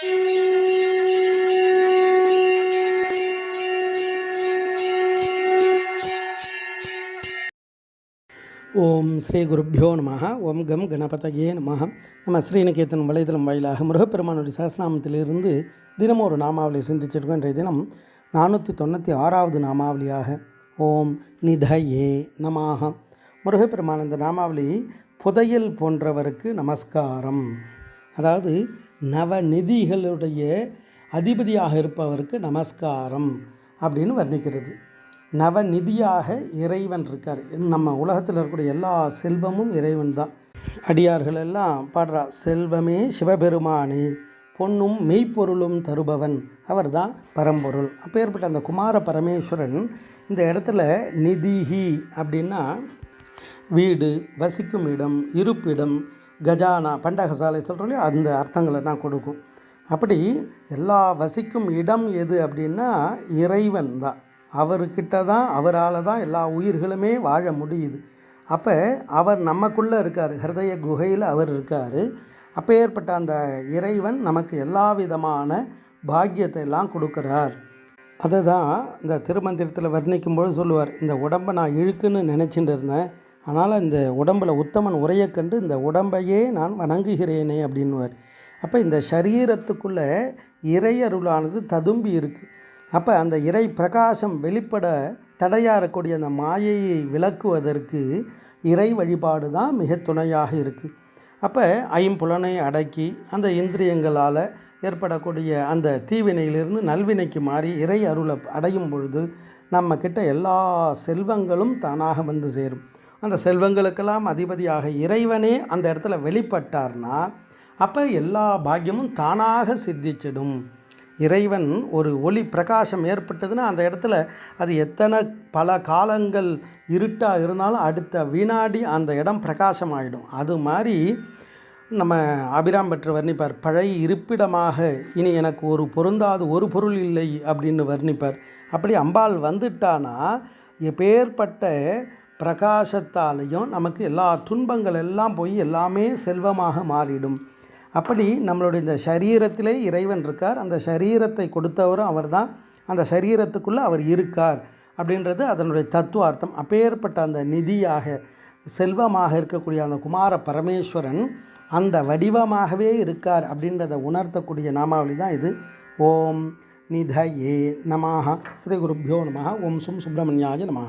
ஓம் ஸ்ரீ குருப்பியோ நம ஓம் கம் கணபதகே நம நம்ம ஸ்ரீநிகேதன் வலைதளம் வாயிலாக முருகப்பெருமானுடைய சகசிரநாமத்திலிருந்து தினமும் ஒரு நாமாவளி சிந்திச்சிருக்கோம். இன்றைய தினம் நானூற்றி தொண்ணூற்றி ஆறாவது நாமாவளியாக ஓம் நிதயே நமாக முருகப்பெருமான் இந்த நாமாவளி புதையல் போன்றவருக்கு நமஸ்காரம். அதாவது நவநிதிகளுடைய அதிபதியாக இருப்பவருக்கு நமஸ்காரம் அப்படின்னு வர்ணிக்கிறது. நவநிதியாக இறைவன் இருக்கார். நம்ம உலகத்தில் இருக்கக்கூடிய எல்லா செல்வமும் இறைவன் தான். அடியார்கள் எல்லாம் பாடுறா செல்வமே சிவபெருமானே பொன்னும் மெய்ப்பொருளும் தருபவன் அவர் தான் பரம்பொருள். அப்பேற்பட்ட அந்த குமார பரமேஸ்வரன் இந்த இடத்துல நிதிஹி அப்படின்னா வீடு வசிக்கும் இடம் இருப்பிடம் கஜானா பண்டகசாலை சொல்கிறோம் இல்லையா? அந்த அர்த்தங்களை நான் கொடுக்கும். அப்படி எல்லா வசிக்கும் இடம் எது அப்படின்னா இறைவன் தான். அவர்கிட்ட தான் அவரால் தான் எல்லா உயிர்களுமே வாழ முடியுது. அப்போ அவர் நமக்குள்ளே இருக்கார் ஹிருதய குகையில் அவர் இருக்கார். அப்போ ஏற்பட்ட அந்த இறைவன் நமக்கு எல்லா விதமான பாக்கியத்தை எல்லாம் கொடுக்குறார். அதை தான் இந்த திருமந்திரத்தில் வர்ணிக்கும்போது சொல்லுவார் இந்த உடம்பை நான் இழுக்குன்னு நினச்சிட்டு இருந்தேன். அதனால் இந்த உடம்பில் உத்தமன் உரையை கண்டு இந்த உடம்பையே நான் வணங்குகிறேனே அப்படின்னுவார். அப்போ இந்த சரீரத்துக்குள்ளே இறையருளானது ததும்பி இருக்குது அப்போ அந்த இறை பிரகாசம் வெளிப்பட தடையாக இருக்கக்கூடிய அந்த மாயையை விளக்குவதற்கு இறை வழிபாடு தான் மிக துணையாக இருக்குது அப்போ ஐம்புலனை அடக்கி அந்த இந்திரியங்களால் ஏற்படக்கூடிய அந்த தீவினையிலிருந்து நல்வினைக்கு மாறி இறை அருளை அடையும் பொழுது நம்மக்கிட்ட எல்லா செல்வங்களும் தானாக வந்து சேரும். அந்த செல்வங்களுக்கெல்லாம் அதிபதியாக இறைவனே அந்த இடத்துல வெளிப்பட்டார்னா அப்போ எல்லா பாக்கியமும் தானாக சித்திச்சிடும். இறைவன் ஒரு ஒளி பிரகாசம் ஏற்பட்டதுன்னா அந்த இடத்துல அது எத்தனை பல காலங்கள் இருட்டாக இருந்தாலும் அடுத்த வினாடி அந்த இடம் பிரகாசமாயிடும். அது மாதிரி நம்ம அபிராம் பெற்று வர்ணிப்பார் பழைய இருப்பிடமாக இனி எனக்கு ஒரு பொருந்தாது ஒரு பொருள் இல்லை அப்படின்னு வர்ணிப்பார். அப்படி அம்பாள் வந்துட்டானா எப்பேற்பட்ட பிரகாசத்தாலேயும் நமக்கு எல்லா துன்பங்கள் எல்லாம் போய் எல்லாமே செல்வமாக மாறிடும். அப்படி நம்மளுடைய இந்த சரீரத்திலே இறைவன் இருக்கார். அந்த சரீரத்தை கொடுத்தவரும் அவர் தான் அந்த சரீரத்துக்குள்ளே அவர் இருக்கார் அப்படின்றது அதனுடைய தத்துவார்த்தம். அப்பேற்பட்ட அந்த நிதியாக செல்வமாக இருக்கக்கூடிய அந்த குமார பரமேஸ்வரன் அந்த வடிவமாகவே இருக்கார் அப்படின்றத உணர்த்தக்கூடிய நாமாவளி தான் இது. ஓம் நிதயே நமாக ஸ்ரீ குருப்பியோ நமः ஓம் சும் சுப்பிரமணியாய நமாக